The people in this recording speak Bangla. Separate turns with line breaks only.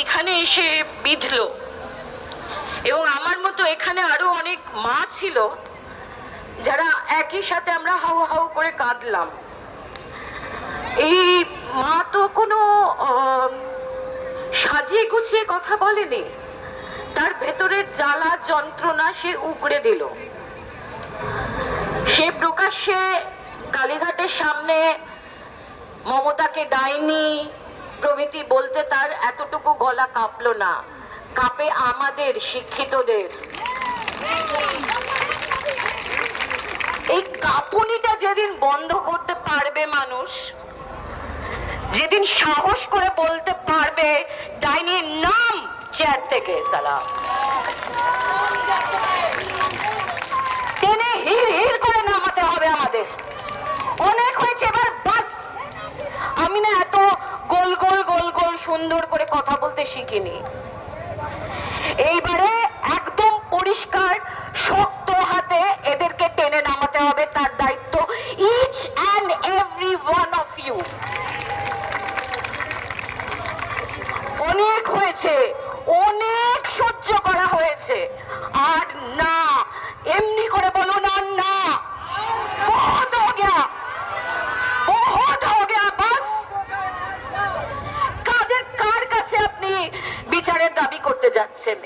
এইখানে এসে বিঁধলো। এবং আমার মতো এখানে আরও অনেক মা ছিল, যারা একই সাথে আমরা হাউ হাউ করে কাঁদলাম। এই মা তো কোনো সাজিয়ে গুছিয়ে কথা বলেনি। তার ভেতরের জ্বালা যন্ত্রণা সে উগড়ে দিল। সে প্রকাশ্যে কালীঘাটের সামনে মমতাকে ডাইনি প্রভৃতি বলতে তার এতটুকু গলা কাঁপলো না। কাঁপে আমাদের শিক্ষিতদের। এই কাঁপুনিটা যেদিন বন্ধ করতে পারবে মানুষ, যেদিন সাহস করে বলতে পারবে ডাইনির নাম চেয়ার থেকে সালাম টেনে হির হির করে নামাতে হবে আমাদের। অনেক হয়েছে এবার বাস আমি না এত গোল গোল গোল গোল সুন্দর করে কথা বলতে শিখিনি। এইবারে একদম পরিষ্কার, শক্ত হাতে এদেরকে টেনে নামাতে হবে, তার দায়িত্ব each and every one of you অনেক হয়েছে, অনেক সহ্য করা হয়েছে। আর না, এমনি করে বলুন that's it.